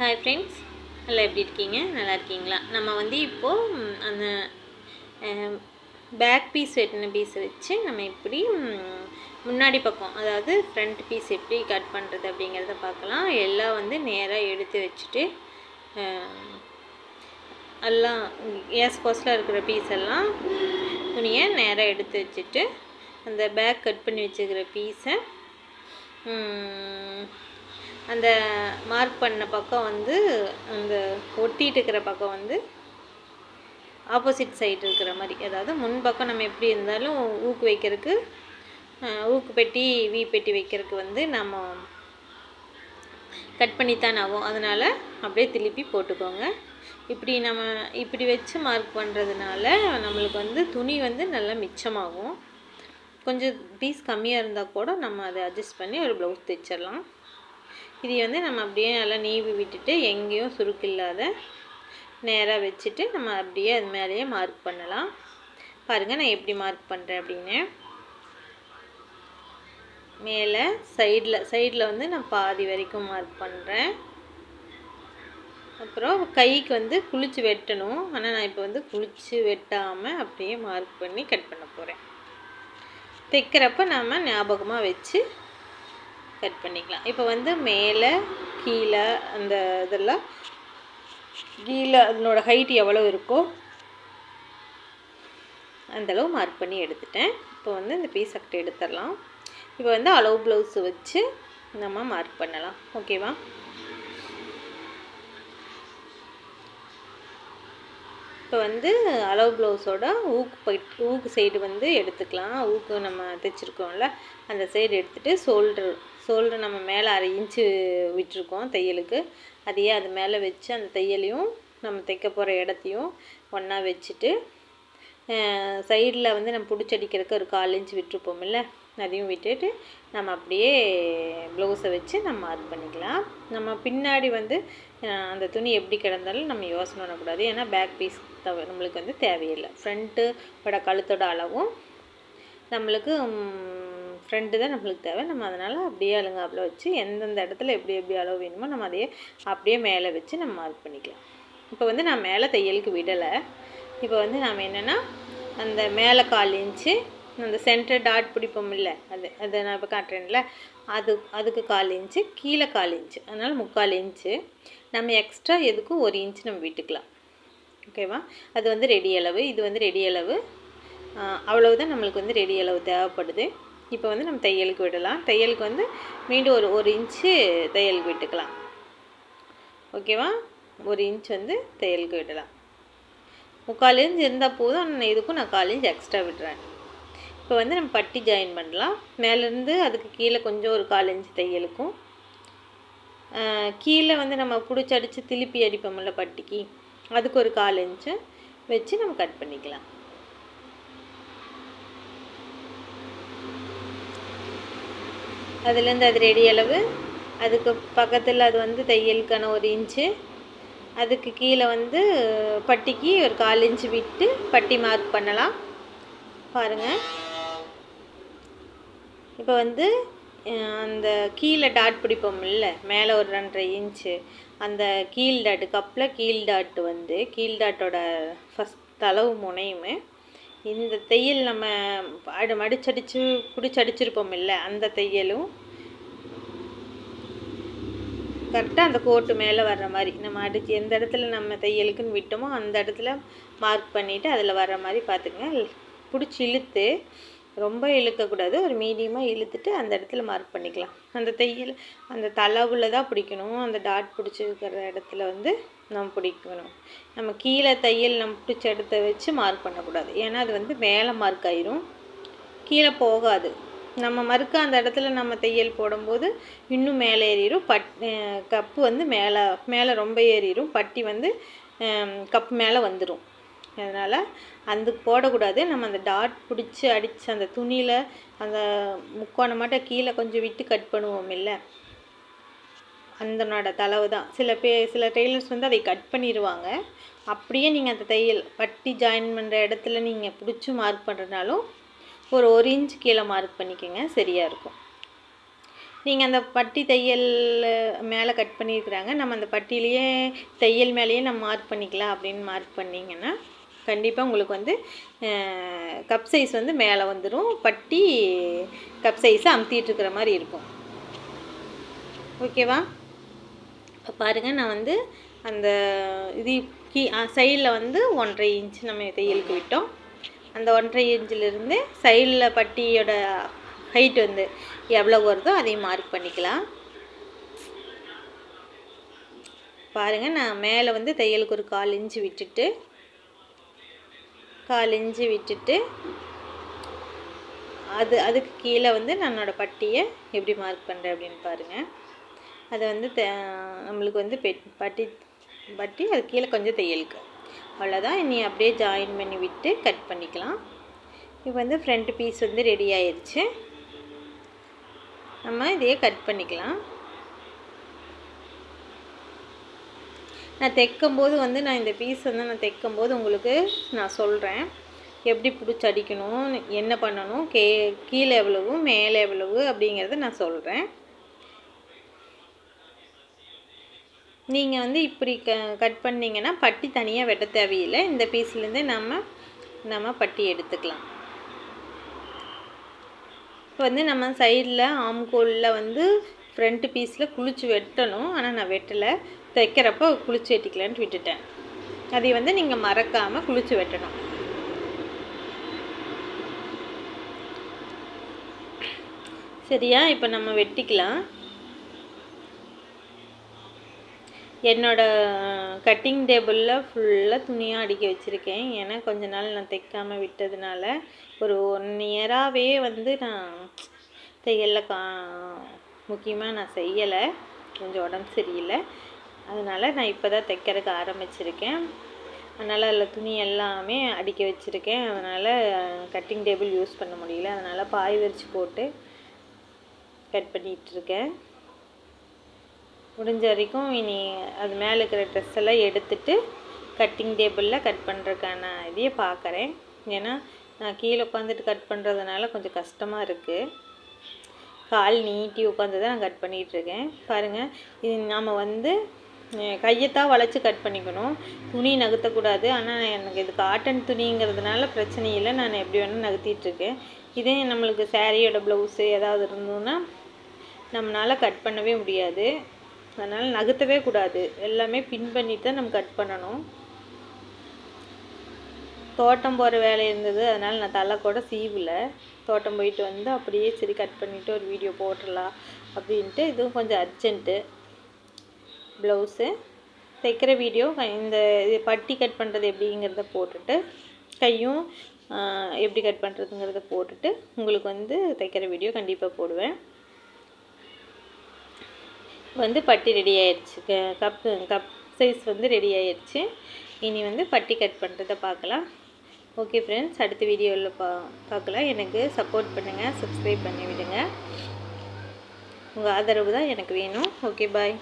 Hi friends நல்லா எப்படி இருக்கீங்க? நல்லா இருக்கீங்களா? நம்ம வந்து இப்போது அந்த பேக் பீஸ் வெட்டின பீஸை வச்சு நம்ம இப்படி முன்னாடி பக்கம் அதாவது ஃப்ரண்ட் பீஸ் எப்படி கட் பண்ணுறது அப்படிங்கிறத பார்க்கலாம். எல்லாம் வந்து நேராக எடுத்து வச்சுட்டு எல்லாம் ஏஸ் கோஸில் இருக்கிற பீஸ் எல்லாம் துணியை நேராக எடுத்து வச்சுட்டு அந்த பேக் கட் பண்ணி வச்சுக்கிற பீஸை அந்த மார்க் பண்ண பக்கம் வந்து அந்த ஒட்டிட்டு இருக்கிற பக்கம் வந்து ஆப்போசிட் சைடு இருக்கிற மாதிரி. அதாவது முன் பக்கம் நம்ம எப்படி இருந்தாலும் ஊக்கு வைக்கிறதுக்கு ஊக்கு பெட்டி வீ பெட்டி வைக்கிறதுக்கு வந்து நம்ம கட் பண்ணித்தான் ஆகும். அதனால் அப்படியே திருப்பி போட்டுக்கோங்க. இப்படி நம்ம இப்படி வச்சு மார்க் பண்ணுறதுனால நம்மளுக்கு வந்து துணி வந்து நல்லா மிச்சமாகும். கொஞ்சம் பீஸ் கம்மியாக இருந்தால் கூட நம்ம அதை அட்ஜஸ்ட் பண்ணி ஒரு ப்ளவுஸ் தைச்சிடலாம். இது வந்து நம்ம அப்படியே நல்லா நீவி விட்டுட்டு எங்கேயும் சுருக்கு இல்லாத நேராக வச்சுட்டு நம்ம அப்படியே அது மேலேயே மார்க் பண்ணலாம். பாருங்கள் நான் எப்படி மார்க் பண்ணுறேன் அப்படின்னு. மேலே சைடில் சைடில் வந்து நான் பாதி வரைக்கும் மார்க் பண்ணுறேன் அப்புறம் கைக்கு வந்து குளிச்சு வெட்டணும். ஆனால் நான் இப்போ வந்து குளிச்சு வெட்டாமல் அப்படியே மார்க் பண்ணி கட் பண்ண போகிறேன் தைக்கிறப்ப நாம் ஞாபகமாக வச்சு கட் பண்ணிக்கலாம். இப்போ வந்து மேலே கீழே அந்த இதெல்லாம் கீழே அதனோட ஹைட் எவ்வளோ இருக்கோ அந்தளவு மார்க் பண்ணி எடுத்துட்டேன். இப்போ வந்து இந்த பீஸ் அக்கட்டை எடுத்துடலாம். இப்போ வந்து அளவு ப்ளவுஸ் வச்சு நம்ம மார்க் பண்ணலாம். ஓகேவா இப்போ வந்து அளவு ப்ளவுஸோட ஊக்கு போயிட்டு ஊக்கு சைடு வந்து எடுத்துக்கலாம். ஊக்கு நம்ம தைச்சிருக்கோம்ல அந்த சைடு எடுத்துகிட்டு ஷோல்டர் சோல்டு நம்ம மேலே அரை இன்ச்சு விட்டுருக்கோம் தையலுக்கு. அதையே அது மேலே வச்சு அந்த தையலையும் நம்ம தைக்க போகிற இடத்தையும் ஒன்றா வச்சுட்டு சைடில் வந்து நம்ம பிடிச்சடிக்கிறதுக்கு ஒரு கால் இன்ச் விட்டுருப்போம்ல அதையும் விட்டுட்டு நம்ம அப்படியே ப்ளவுஸை வச்சு நம்ம ஆட் பண்ணிக்கலாம். நம்ம பின்னாடி வந்து அந்த துணி எப்படி கிடந்தாலும் நம்ம யோசனை பண்ணக்கூடாது. ஏன்னா பேக் பீஸ் தவ நம்மளுக்கு வந்து தேவையில்லை. ஃப்ரண்ட்டோட கழுத்தோட அளவும் நம்மளுக்கு ஃப்ரெண்டு தான் நம்மளுக்கு தேவை. நம்ம அதனால் அப்படியே அழுங்காப்பில் வச்சு எந்தெந்த இடத்துல எப்படி எப்படி அளவு வேணுமோ நம்ம அதையே அப்படியே மேலே வச்சு நம்ம மார்க் பண்ணிக்கலாம். இப்போ வந்து நான் மேலே தையலுக்கு விடலை. இப்போ வந்து நாம் என்னென்னா அந்த மேலே கால் இன்ச்சு அந்த சென்டர் டாட் பிடிப்போம் இல்லை அது அதை நான் இப்போ காட்டுறேன்ல அது அதுக்கு கால் இன்ச்சு கீழே கால் இன்ச்சு அதனால் முக்கால் இன்ச்சு நம்ம எக்ஸ்ட்ரா எதுக்கும் ஒரு இன்ச்சு நம்ம விட்டுக்கலாம். ஓகேவா அது வந்து ரெடி அளவு இது வந்து ரெடி அளவு. அவ்வளவுதான் நம்மளுக்கு வந்து ரெடி அளவு தேவைப்படுது. இப்போ வந்து நம்ம தையலுக்கு விடலாம். தையலுக்கு வந்து மீண்டும் ஒரு ஒரு இன்ச்சு தையலுக்கு விட்டுக்கலாம். ஓகேவா ஒரு இன்ச் வந்து தையலுக்கு விடலாம். முக்கால் இன்ச் இருந்தால் போதும். இதுக்கும் நான் கால் இன்ச் எக்ஸ்ட்ரா விடுறேன். இப்போ வந்து நம்ம பட்டி ஜாயின் பண்ணலாம். மேலேருந்து அதுக்கு கீழே கொஞ்சம் ஒரு கால் இன்ச் தையலுக்கும். கீழே வந்து நம்ம பிடிச்சி அடித்து திருப்பி அடிப்போம்ல பட்டிக்கு அதுக்கு ஒரு கால் இன்ச்சு வச்சு நம்ம கட் பண்ணிக்கலாம். அதுலேருந்து அது ரெடி அளவு. அதுக்கு பக்கத்தில் அது வந்து தையலுக்கான ஒரு இன்ச்சு. அதுக்கு கீழே வந்து பட்டிக்கு ஒரு கால் இன்ச்சு விட்டு பட்டி மார்க் பண்ணலாம். பாருங்கள் இப்போ வந்து அந்த கீழே டாட் பிடிப்போம்ல மேலே ஒரு ரெண்டரை இன்ச்சு. அந்த கீழ் டாட்டு கப்பில் கீழ் டாட்டு வந்து கீழ் டாட்டோட ஃபஸ்ட் தளவு முனையுமே இந்த தையல் நம்ம அடு மடிச்சடிச்சு பிடிச்சடிச்சிருப்போம் இல்லை அந்த தையலும். கரெக்டாக அந்த கோட்டு மேலே வர்ற மாதிரி நம்ம அடிச்சு எந்த இடத்துல நம்ம தையலுக்குன்னு விட்டோமோ அந்த இடத்துல மார்க் பண்ணிவிட்டு அதில் வர்ற மாதிரி பார்த்துக்கங்க. பிடிச்சி இழுத்து ரொம்ப இழுக்கக்கூடாது. ஒரு மீடியமாக இழுத்துட்டு அந்த இடத்துல மார்க் பண்ணிக்கலாம். அந்த தையல் அந்த தளவில் தான் பிடிக்கணும். அந்த டாட் பிடிச்சிருக்கிற இடத்துல வந்து நம்ம பிடிக்கணும். நம்ம கீழே தையல் நம்ம பிடிச்ச இடத்த வச்சு மார்க் பண்ணக்கூடாது. ஏன்னா அது வந்து மேலே மார்க் ஆயிரும். கீழே போகாது. நம்ம மறுக்க அந்த இடத்துல நம்ம தையல் போடும்போது இன்னும் மேலே ஏறிடும் பட் கப்பு வந்து மேலே மேலே ரொம்ப ஏறிடும் பட்டி வந்து கப் மேலே வந்துடும் அதனால் அந்த போடக்கூடாது. நம்ம அந்த டாட் பிடிச்சி அடித்து அந்த துணியில் அந்த முக்கோணமாட்ட கீழே கொஞ்சம் விட்டு கட் பண்ணுவோம் இல்லை. அந்தனோட தளவு தான். சில பே சில டெய்லர்ஸ் வந்து அதை கட் பண்ணிடுவாங்க அப்படியே நீங்கள் அந்த தையல் பட்டி ஜாயின் பண்ணுற இடத்துல நீங்கள் பிடிச்சி மார்க் பண்ணுறதுனாலும் ஒரு ஒரு இன்ச் கீழே மார்க் பண்ணிக்கோங்க. சரியாக இருக்கும். நீங்கள் அந்த பட்டி தையல் மேலே கட் பண்ணியிருக்கிறாங்க நம்ம அந்த பட்டியிலேயே தையல் மேலேயே நம்ம மார்க் பண்ணிக்கலாம் அப்படின்னு மார்க் பண்ணிங்கன்னா கண்டிப்பாக உங்களுக்கு வந்து கப் சைஸ் வந்து மேலே வந்துடும் பட்டி கப் சைஸை அமுத்திட்டுருக்கிற மாதிரி இருக்கும். ஓகேவா இப்போ பாருங்கள் நான் வந்து அந்த இது கீ சைடில் வந்து ஒன்றரை இன்ச் நம்ம தையலுக்கு விட்டோம். அந்த ஒன்றரை இன்ச்சிலிருந்து சைடில் பட்டியோட ஹைட் வந்து எவ்வளோ வருதோ அதையும் மார்க் பண்ணிக்கலாம். பாருங்கள் நான் மேலே வந்து தையலுக்கு ஒரு கால் இன்ச்சு விட்டுட்டு கால் இஞ்சி விட்டுட்டு அது அதுக்கு கீழே வந்து நன்னோட பட்டியை எப்படி மார்க் பண்ணுறேன் அப்படின்னு பாருங்கள் அதை வந்து நம்மளுக்கு வந்து பெட் பட்டி பட்டி அது கீழே கொஞ்சம் தையலுக்கு. அவ்வளோதான் இனி அப்படியே ஜாயின் பண்ணி விட்டு கட் பண்ணிக்கலாம். இப்போ வந்து ஃப்ரண்ட் பீஸ் வந்து ரெடி ஆயிடுச்சு நம்ம இதையே கட் பண்ணிக்கலாம். நான் தைக்கும்போது வந்து நான் இந்த பீஸ் வந்து நான் தைக்கும்போது உங்களுக்கு நான் சொல்கிறேன் எப்படி பிடிச்சி அடிக்கணும் என்ன பண்ணணும் கே கீழே எவ்வளவு மேலே எவ்வளவு அப்படிங்கிறத நான் சொல்கிறேன் நீங்கள் வந்து இப்படி க கட் பண்ணிங்கன்னா பட்டி தனியாக வெட்ட தேவையில்லை. இந்த பீஸ்லேருந்து நம்ம நம்ம பட்டி எடுத்துக்கலாம். இப்போ வந்து நம்ம சைடில் ஆம்கோலில் வந்து ஃப்ரண்ட் பீஸில் குளிச்சு வெட்டணும். ஆனால் நான் வெட்டலை. தைக்கிறப்போ குளிச்சு வெட்டிக்கலான்ட்டு விட்டுட்டேன். அதை வந்து நீங்கள் மறக்காமல் குளிச்சு வெட்டணும். சரியா? இப்போ நம்ம வெட்டிக்கலாம். என்னோடய கட்டிங் டேபிளில் ஃபுல்லாக துணியாக அடுக்கி வச்சுருக்கேன். ஏன்னா கொஞ்ச நாள் நான் தைக்காமல் விட்டதுனால ஒரு ஒன் இயராகவே வந்து நான் தையலில் கா முக்கியமாக நான் செய்யலை. கொஞ்சம் உடம்பு சரியில்லை. அதனால் நான் இப்போ தான் தைக்கிறதுக்கு ஆரம்பிச்சிருக்கேன். அதனால் அதில் துணி எல்லாமே அடுக்கி வச்சுருக்கேன். அதனால் கட்டிங் டேபிள் யூஸ் பண்ண முடியல. அதனால் பாய் விரிச்சு போட்டு கட் பண்ணிகிட்ருக்கேன் முடிஞ்ச வரைக்கும் இனி அது மேலே இருக்கிற ட்ரெஸ் எல்லாம் எடுத்துட்டு கட்டிங் டேபிளில் கட் பண்ணுறதுக்கான இதையே பார்க்குறேன் ஏன்னா நான் கீழே உட்காந்துட்டு கட் பண்ணுறதுனால கொஞ்சம் கஷ்டமாக இருக்குது கால் நீட்டி உட்காந்து தான் நான் கட் பண்ணிகிட்ருக்கேன் பாருங்கள் இது நாம் வந்து கையைத்தான் வளைச்சி கட் பண்ணிக்கணும். துணி நகர்த்தக்கூடாது. ஆனால் எனக்கு இது காட்டன் துணிங்கிறதுனால பிரச்சனை இல்லை. நான் எப்படி வேணால் நகர்த்திட்டுருக்கேன் இதே நம்மளுக்கு சேரீயோட ப்ளவுஸு ஏதாவது இருந்ததுன்னா நம்மளால் கட் பண்ணவே முடியாது. அதனால் நகர்த்தவே கூடாது. எல்லாமே பின் பண்ணிட்டு தான் நம்ம கட் பண்ணணும். தோட்டம் போகிற வேலை இருந்தது. அதனால் நான் தலை கூட சீவில். தோட்டம் போயிட்டு வந்து அப்படியே சரி கட் பண்ணிவிட்டு ஒரு வீடியோ போட்டுடலாம் அப்படின்ட்டு இதுவும் கொஞ்சம் அர்ஜென்ட்டு ப்ளவுஸு தைக்கிற வீடியோ இந்த இது பட்டி கட் பண்ணுறது எப்படிங்கிறத போட்டுட்டு கையும் எப்படி கட் பண்ணுறதுங்கிறத போட்டுட்டு உங்களுக்கு வந்து தைக்கிற வீடியோ கண்டிப்பாக போடுவேன். வந்து பட்டி ரெடி ஆயிடுச்சு. கப் கப் சைஸ் வந்து ரெடி ஆயிடுச்சு. இனி வந்து பட்டி கட் பண்ணுறதை பார்க்கலாம். ஓகே ஃப்ரெண்ட்ஸ் அடுத்த வீடியோவில் பா பார்க்கலாம். எனக்கு சப்போர்ட் பண்ணுங்கள் சப்ஸ்கிரைப் பண்ணி விடுங்க. உங்கள் ஆதரவு தான் எனக்கு வேணும். Okay bye